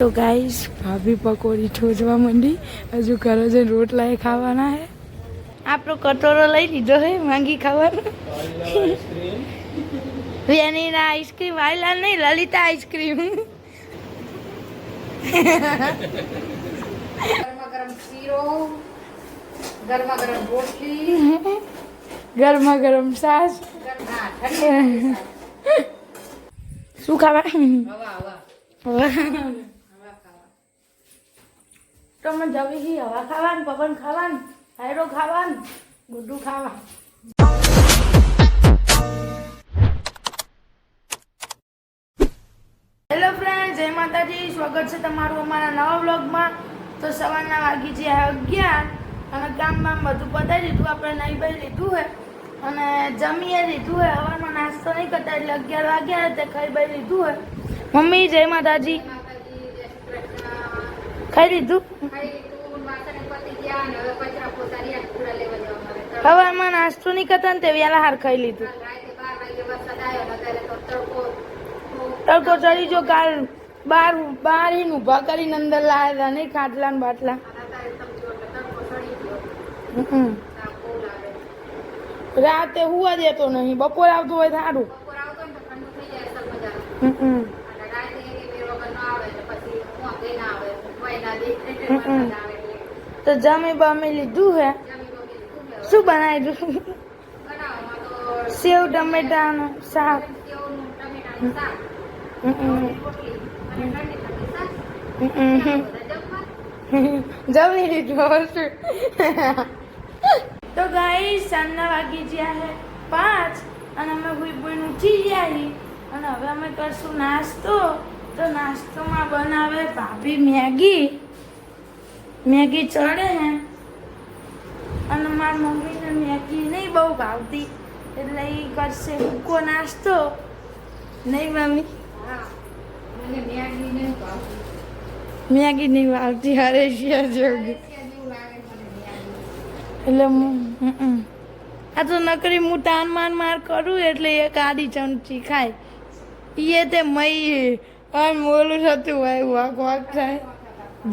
તો ગાઈસ ભાભી પકોડી ઠોજવા માંડી. હજુ ઘરે જઈને રોટલા એ ખાવાના હે. આપણો કટોરો લઈ લીધો હે માંગી ખાવાનો. વેનીલા આઈસ્ક્રીમ વાયલા નહીં લલિતા આઈસ્ક્રીમ ગરમા ગરમ શીરો ગરમા ગરમ રોટલી ગરમા ગરમ સાસ શું ખાવા? હવા. હવા. તમે જવી હી, હવા ખાવાનું, પવન ખાવાનું, હાયરો ખાવાનું ગુડું ખાવા હેલો ફ્રેન્ડ જય માતાજી, સ્વાગત છે તમારું અમારા નવા વ્લોગમાં. તો સવારના વાગી છે અગિયાર અને કામ બામ બધું પતાવી દીધું, આપણે નહીં ભાઈ લીધું હે. અને જમીએ લીધું હે, હવાનો નાસ્તો નહીં કરતા, એટલે અગિયાર વાગ્યા તે ખાઈ ભાઈ લીધું હે. મમ્મી, જય માતાજી. ખાઈ લીધું હવે. હવામાં નાસ્તો નહીં કરતા ને તે વહેલા હાર ખાઈ લીધું તડકો ચડી જો કાલ બાર બાર હિન ઊભા કરીને અંદર લાવેલા નહીં ખાટલા ને બાટલા રાતે હુવા દેતો નહીં, બપોર આવતું હોય સારું હમ. તો જમી બમી લીધું હે. શું બનાવી દીધું બનાવવામાં તો સેવ, ટમેટાનું શાક. જમી લીધું શું? તો ગાઈ સાંજના વાગી ગયા હે પાંચ, અને અમે ભૂઈ ભૂઈ ઉઠી ગયા અને હવે અમે કરશું નાસ્તો. તો નાસ્તોમાં બનાવે ભાભી મેગી. મેગી ચડે હે. અને મારી મમ્મીને મેગી નહીં બહુ ભાવતી. એટલે એ કરશે સૂકો નાસ્તો. નહીં મમ્મી? મેગી નહીં ભાવતી. મેગી હરેશિયા જેવી એટલે. આ તો નકરી હું તાન માન માર કરું એટલે એક આડી ચમચી ખાય. એ તે મય આમ મોલું થતું હોય વાક વાક થાય.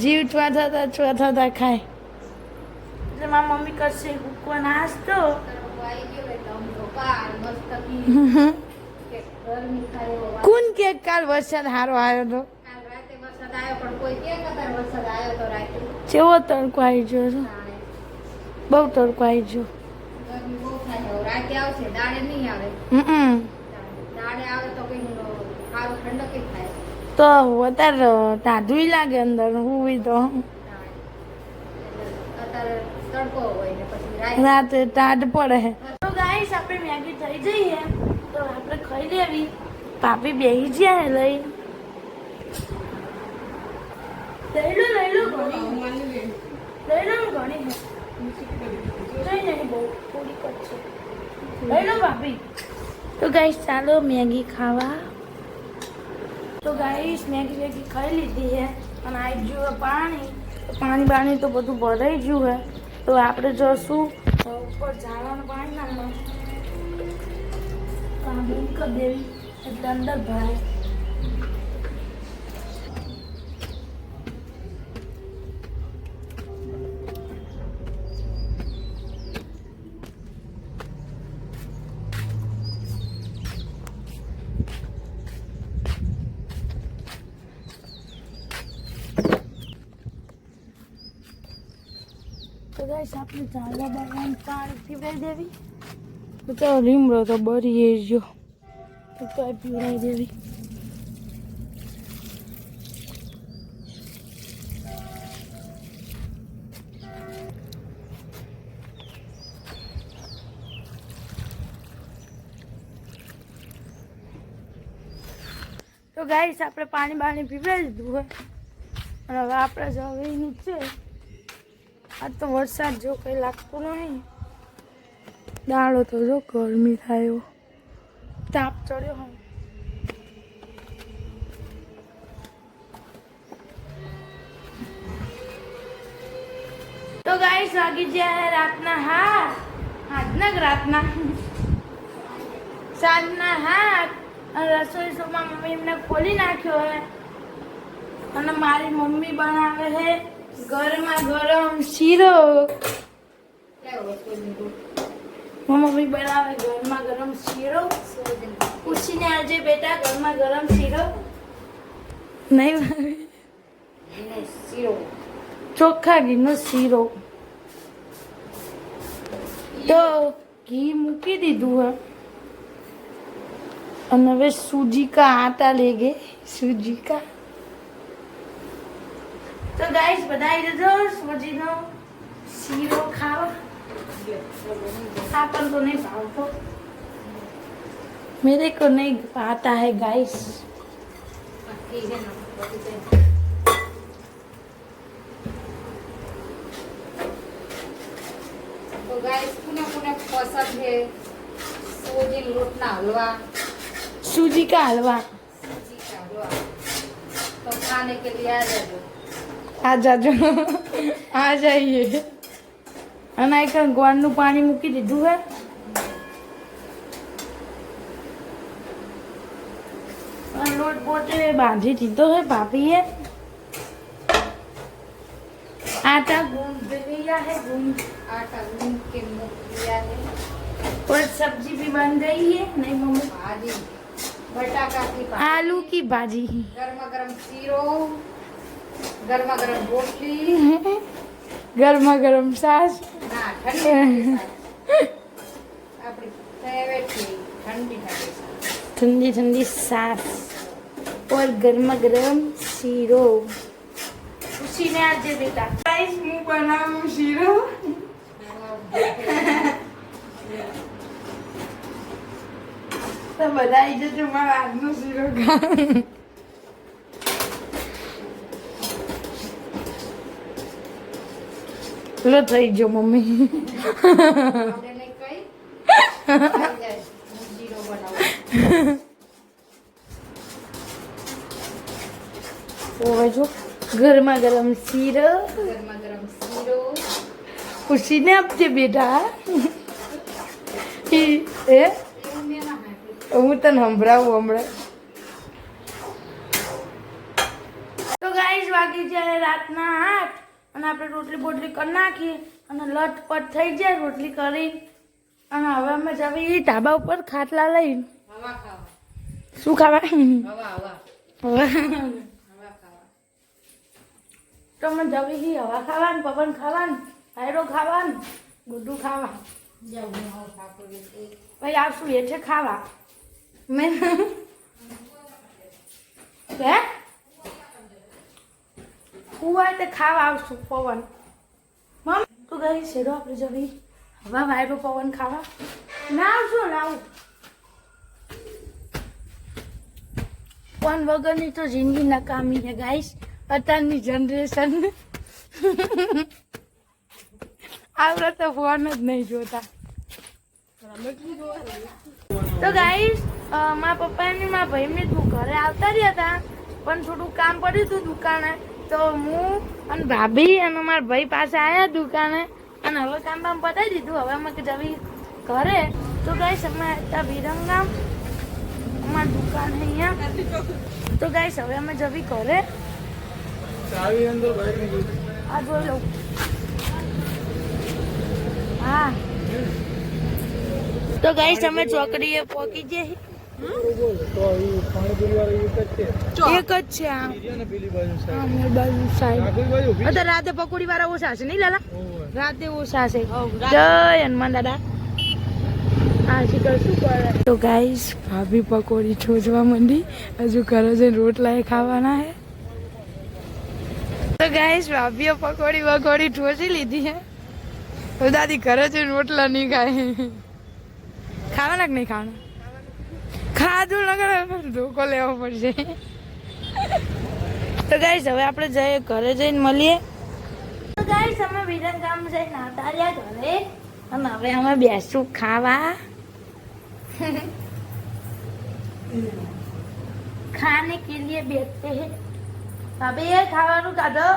જીવ છવા થતા છવા થતા ખાય. એટલે મારા મમ્મી કરશે હુકવો નાસ્તો? મસ્ત કે. કોણ કાલ વરસાદ સારો આવ્યો તો? કાલ રાતે વરસાદ આવ્યો પણ કોઈ કે કદાચ વરસાદ આવ્યો તો રાતે કેવો તડકો આવી ગયો છે બહુ તડકો આવી ગયો. રાતે આવશે દાડે નહીં આવે. હમ દાડે આવે તો કઈ સારું ઠંડક થાય. તો અત્યારે ટાઢું લાગે અંદર હું તો. રાતે ટાઢ પડે. તો ગાઈસ આપણે મેગી થઈ જઈએ. તો આપણે ખાઈ લેવી. પાપી બેહી જ્યાં હે લઈ. લઈ લો લઈ લો ઘણી. લઈ લો ઘણી. જઈ નહીં બહુ થોડીક જ છે. લઈ લો ભાભી. તો ગાઈસ ચાલો મેગી ખાવા. તો ગાઈસ મેગી વેગી ખાઈ લીધી છે અને આવી ગયું પાણી. પાણી બાણી તો બધું ભરાઈ ગયું હે. તો આપણે જશું. ઉપર ઝાડવાનું પાણી નાખવાનું બંધ કરી દેવી એટલે અંદર ભરાય. ગાઈસ આપણે ઝાડવા બાળવાનું પાણી પીવાઈ દેવી તો લીમડો તો બરી ગયો. તો પીવાઈ દેવી તો ગાઈસ આપણે પાણી બાણી પીવડાવી દીધું હોય. અને હવે આપણે જવાનું છે. આ તો વરસાદ જો કંઈ લાગતું નહીં. દાડો તો જો ગરમી થાય એવો. તાપ ચડ્યો હોય તો ગાઈસ, વાગી જાય રાતના હા આજના જ રાતના. સાંજના હા રસોઈ શોમાં મમ્મી એમને ખોલી નાખ્યો હે. અને મારી મમ્મી બનાવે છે ગરમા ગરમ શીરો. મમ્મી બનાવે ગરમા ગરમ શીરો. પૂછીને આજે બેટા ગરમા ગરમ શીરો. નહીં શીરો. ચોખ્ખા ઘીનો શીરો. તો ઘી મૂકી દીધું હે. અને હવે સુજીકા આટા લેગે. સુજીકા. ગાઈસ બનાવી દેજો સોજીનો શીરો ખાવ આપણ તો નહીં ભાવતો मेरे को नहीं आता है गाइस तो गाइस કોને કોને पसंद है। सूजी લોટના हलवा। सूजी का हलवा। सूजी का हलवा। तो खाने के लिए आ जाओ આ જાજો આ જઈએ અને એક ગોળનું પાણી મૂકી દીધું હે અને લોટ બોટે બાંધી દીધો હે ભાભીએ આટા ગૂંદ लिया है गूंद आटा गूंद के मूक लिया है और सब्जी भी बन गई है नहीं मम्मी भाजी बटाका की भाजी आलू की भाजी गर्मा गर्म सीरो ગરમા ગરમ રોટલી ગરમા ગરમ સાસ. ઠંડી ઠંડી સાસ. ઠંડી છાશ ઓર ગરમા ગરમ શીરો. ખુશીને આજે દેતા ગાઈસ હું બનાવું શીરો? તો બધા જજો મારા આજનો શીરો ખા લો થઈ જો મમ્મી ઓવે ગરમા ગરમ શીરો ગરમા ગરમ શીરો આપજે બેટા એ. હું તને સંભળાવું હમણાં તો ગાઈસ વાગી છે રાતના આઠ અને આપણે રોટલી બોટલી કરી નાખી અને લટપટ થઈ જાય રોટલી કરી. અને હવે અમે જવી ધાબા ઉપર ખાટલા લઈ હવા ખાવા. શું ખાવા? તો અમે જવી હવા ખાવાનું પવન ખાવાનું હાયરો ખાવાનું ગુડ્ડું ખાવા ભાઈ આવશું એ છે ખાવા? મેં હે? કુવા તે ખાવા આવશું પવન. મમ તું ગઈ શેરો આપણે જવી હવા વાયરો પવન ખાવા. ના આવશું ના આવું ફોન વગરની તો જિંદગી નકામી છે ગાઈશ અત્યારની જનરેશન આવડે તો ફોન જ નહીં જોતા. તો ગાઈશ મારા પપ્પા અને મારા ભાઈને ઘરે આવતા રહ્યા હતા, પણ થોડું કામ પડ્યું હતું દુકાને. તો હું અને ભાભી અને મારા ભાઈ પાસે આવ્યા દુકાને અને હવે કામ બામ પતાવી દીધું. હવે અમે જવી ઘરે. તો ગાઈશ અમે હતા વિરંગામ અમારી દુકાન અહીંયા. તો ગાઈશ હવે અમે જવી ઘરે. આ જોઈ લઉં. હા. તો ગાઈશ અમે ચોકડીએ પહોંચી ગયા બોલ તો અહીં પાણીપુરી વાળી એક જ છે. અત્યારે રાતે પકોડી વાળા ઓછા છે નહીં લાલા? રાતે ઓછા છે જય હનુમાન દાદા. શું કરે તો ગાઈસ ભાભી પકોડી છોજવા માંડી. હજુ ઘરે જઈને રોટલા એ ખાવાના હે. તો ગાઈસ ભાભીએ પકોડી વકોડી ઠોસી લીધી હે. તો દાદી ઘરે જઈને રોટલા નહીં ખાય. ખાવાના કે નહીં ખાવાના? ખાધું નગર ધોકો લેવો પડશે. તો ગાઈસ હવે આપણે જઈએ, ઘરે જઈને મળીએ. તો ગાઈસ અમે વિરન ગામ જઈને આવતા રહ્યા ઘરે. અને હવે અમે બેસું ખાવા. ખાને કે લીએ બેઠતે હવે એ ખાવાનું કાઢો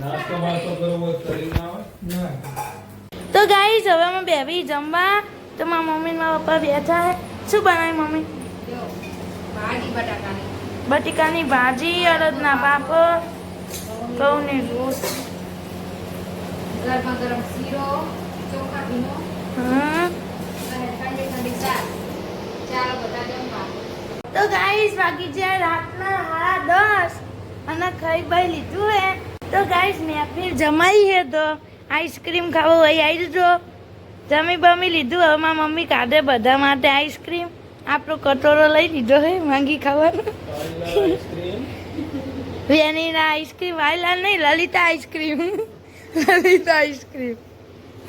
નાસ્તો બાસ્તો કરવો શરીર ના. તો હવે અમે બેબી જમવા. તો મારા મમ્મી મારા પપ્પા બેઠા હે. શું બનાવી મમ્મી? બટાકાની ભાજી, અડદના પાપડ, ઘઉંની રોટ. ગરમા ગરમ તો ગાઈસ બાકી છે રાતના સાડા દસ. અને ખાઈ ભાઈ લીધું હે. તો ગાઈસ મહેફિલ જમાઈ હે તો. આઈસ્ક્રીમ ખાવો હોય આવી જજો જમી બમી લીધું, હવે મારી મમ્મી કાઢે બધા માટે આઈસ્ક્રીમ. આપણો કટોરો લઈ લીધો હે માંગી ખાવાનો. વેનીના આઈસ્ક્રીમ, વાયલા નહીં, લલિતા આઈસ્ક્રીમ. લલિતા આઈસ્ક્રીમ.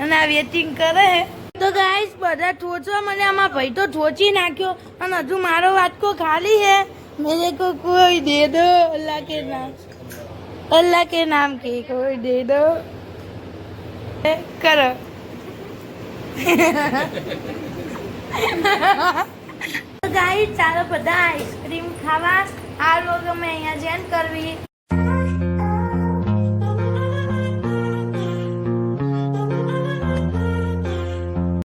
અને આ વેટિંગ કરે હે. તો ગાઈસ, બધા ઠોચવા મને આમાં ભાઈ તો ઠોચી નાખ્યો. અને હજુ મારો વાટકો ખાલી હે. મેરે કો કોઈ દે દો, અલ્લાહ કે નામ. અલ્લાહ કે નામ કે કોઈ દે દો. કરો. ગાઈ ચાલો બધા આઈસ્ક્રીમ ખાવા. આ લોકો અમે અહીંયા જેન કરવી.